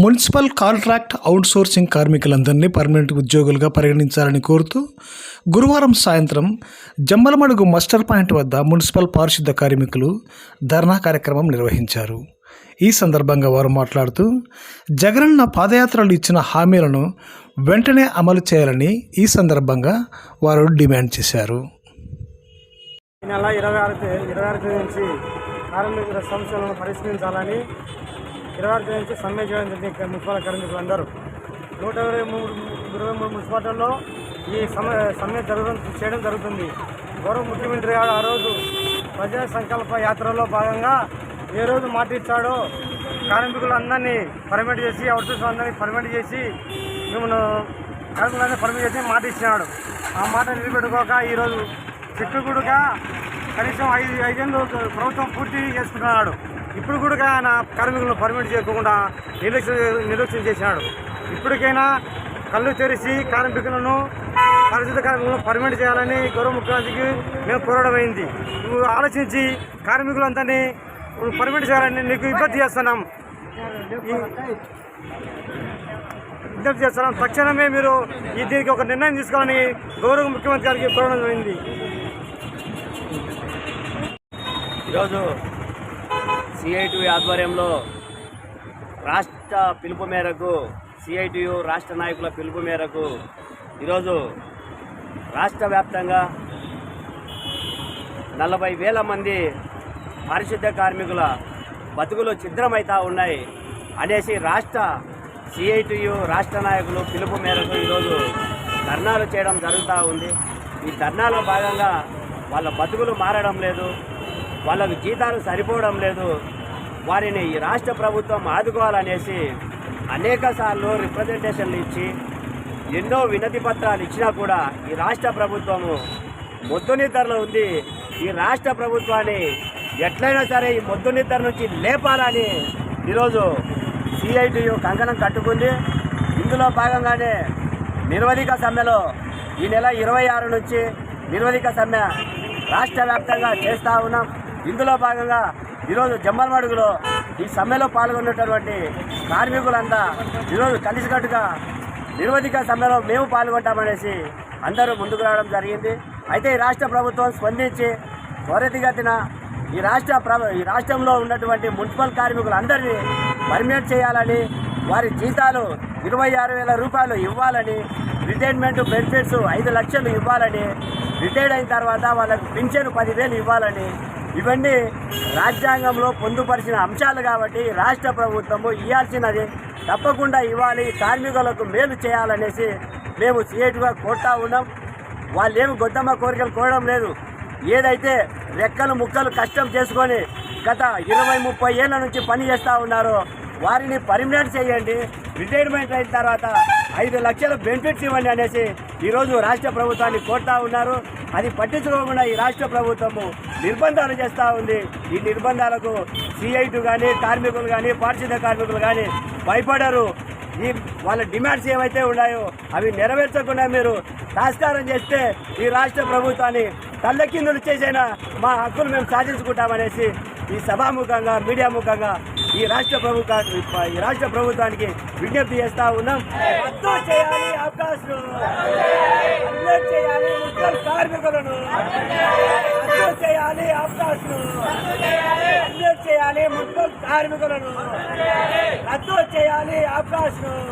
Municipal contract outsourcing కార్మికులందరినీ permanent ఉద్యోగులుగా పరిగణించాలని కోరుతూ గురువారం సాయంత్రం జమ్మలమడుగు మస్టర్ పాయింట్ వద్ద మున్సిపల్ పారిశుద్ధ కార్మికులు ధర్నా కార్యక్రమం నిర్వహించారు. ఈ సందర్భంగా వారు మాట్లాడుతూ జగనన్న పాదయాత్రలు ఇచ్చిన హామీలను వెంటనే అమలు చేయాలని ఈ సందర్భంగా వారు డిమాండ్ చేశారు. నెల ఇరవై ఆరు ఇరవై ఆరు నుంచి కార్మికుల సమస్యలను పరిష్కరించాలని ఇరవై ఆరు నుంచి సమ్మె చేయడం జరిగింది మున్సిపల్ కార్మికులు అందరూ. నూట ఇరవై మూడు ఇరవై మూడు మున్సిపాలిటీల్లో ఈ సమ్మె సమ్మె జరగడం చేయడం జరుగుతుంది. గౌరవ ముఖ్యమంత్రి గారు ఆ రోజు ప్రజా సంకల్ప యాత్రలో భాగంగా ఏ రోజు మాట ఇచ్చాడో కార్మికులందరినీ పర్మిట్ చేసి అవుట్సోర్స్ అందరినీ పర్మిట్ చేసి మిమ్మల్ని కార్మికులందరినీ పర్మిట్ చేసి మాట ఇచ్చినాడు. ఆ మాట నిలబెట్టుకోక ఈరోజు చిట్టుగుడుగా కనీసం ఐదు ఐదేళ్ళు ప్రభుత్వం పూర్తి చేసుకుంటున్నాడు. ఇప్పుడు కూడా ఆయన కార్మికులను పర్మిట్ చేయకుండా నిర్లక్ష్యం నిర్లక్ష్యం చేశాడు. ఇప్పటికైనా కళ్ళు తెరిచి కార్మికులను పరిశుద్ధ కార్మికులను పర్మిట్ చేయాలని గౌరవ ముఖ్యమంత్రికి మేము కోరడమైంది నువ్వు ఆలోచించి కార్మికులందరినీ పర్మిట్ చేయాలని నీకు ఇబ్బంది చేస్తున్నాం. విజ్ఞప్తి చేస్తున్నాం. తక్షణమే మీరు ఈ దీనికి ఒక నిర్ణయం తీసుకోవాలని గౌరవ ముఖ్యమంత్రి గారికి కోరడం అయింది ఈరోజు సిఐటియు ఆధ్వర్యంలో రాష్ట్ర పిలుపు మేరకు సిఐటియు రాష్ట్ర నాయకుల పిలుపు మేరకు ఈరోజు రాష్ట్ర వ్యాప్తంగా నలభై వేల మంది పారిశుద్ధ్య కార్మికుల బతుకులు ఛిద్రమవుతా ఉన్నాయి అనేసి రాష్ట్ర సిఐటియు రాష్ట్ర నాయకులు పిలుపు మేరకు ఈరోజు ధర్నాలు చేయడం జరుగుతూ ఉంది. ఈ ధర్నాలో భాగంగా వాళ్ళ బతుకులు మారడం లేదు. వాళ్ళకు జీతాలు సరిపోవడం లేదు. వారిని ఈ రాష్ట్ర ప్రభుత్వం ఆదుకోవాలనేసి అనేక సార్లు రిప్రజెంటేషన్లు ఇచ్చి ఎన్నో వినతి పత్రాలు ఇచ్చినా కూడా ఈ రాష్ట్ర ప్రభుత్వము మొద్దు నిద్రలో ఉంది. ఈ రాష్ట్ర ప్రభుత్వాన్ని ఎట్లయినా సరే ఈ మొద్దు నిద్ర నుంచి లేపాలని ఈరోజు సిఐటియు కంకణం కట్టుకుంది. ఇందులో భాగంగానే నిర్వధిక సమ్మెలో ఈ నెల ఇరవై ఆరు నుంచి నిర్వధిక సమ్మె రాష్ట్ర వ్యాప్తంగా చేస్తూ ఉన్నాం. ఇందులో భాగంగా ఈరోజు జమ్మలమడుగులో ఈ సమ్మెలో పాల్గొన్నటువంటి కార్మికులంతా ఈరోజు కలిసికట్టుగా నిర్వధిక సమ్మెలో మేము పాల్గొంటామనేసి అందరూ ముందుకు రావడం జరిగింది. అయితే ఈ రాష్ట్ర ప్రభుత్వం స్పందించి త్వరితగతిన ఈ రాష్ట్ర ఈ రాష్ట్రంలో ఉన్నటువంటి మున్సిపల్ కార్మికులందరినీ పర్మినెంట్ చేయాలని వారి జీతాలు ఇరవై ఆరు వేల రూపాయలు ఇవ్వాలని రిటైర్మెంట్ బెనిఫిట్స్ ఐదు లక్షలు ఇవ్వాలని రిటైర్డ్ అయిన తర్వాత వాళ్ళకు పింఛను పదివేలు ఇవ్వాలని ఇవన్నీ రాజ్యాంగంలో పొందుపరిచిన అంశాలు కాబట్టి రాష్ట్ర ప్రభుత్వము ఇవ్వాల్సినది తప్పకుండా ఇవ్వాలి కార్మికులకు మేలు చేయాలనేసి మేము సీఎట్గా కోరుతా ఉన్నాం. వాళ్ళు ఏమి గొద్దమ్మ కోరికలు కోరడం లేదు. ఏదైతే రెక్కలు ముక్కలు కష్టం చేసుకొని గత ఇరవై ముప్పై ఏళ్ళ నుంచి పని చేస్తూ ఉన్నారో వారిని పర్మినెంట్ చేయండి. రిటైర్మెంట్ అయిన తర్వాత ఐదు లక్షల బెనిఫిట్స్ ఇవ్వండి అనేసి ఈరోజు రాష్ట్ర ప్రభుత్వాన్ని కోరుతా ఉన్నారు. అది పట్టించుకోకుండా ఈ రాష్ట్ర ప్రభుత్వము నిర్బంధాలు చేస్తూ ఉంది. ఈ నిర్బంధాలకు సిఐటు కానీ కార్మికులు కానీ పారిశుద్ధ కార్మికులు కానీ భయపడరు. ఈ వాళ్ళ డిమాండ్స్ ఏవైతే ఉన్నాయో అవి నెరవేర్చకుండా మీరు తిరస్కారం చేస్తే ఈ రాష్ట్ర ప్రభుత్వాన్ని తల్లకిందులు చేసైనా మా హక్కులు మేము సాధించుకుంటామనేసి ఈ సభాముఖంగా మీడియా ముఖంగా ఈ రాష్ట్ర ప్రభుత్వానికి ఈ రాష్ట్ర ప్రభుత్వానికి విజ్ఞప్తి చేస్తా ఉన్నాం. రద్దు చేయాలి అవకాశం. రద్దు చేయాలి మున్సిపల్ కార్మికులను. రద్దు చేయాలి అవకాశం. రద్దు చేయాలి ముఖ్య కార్మికులను. రద్దు చేయాలి అవకాశం.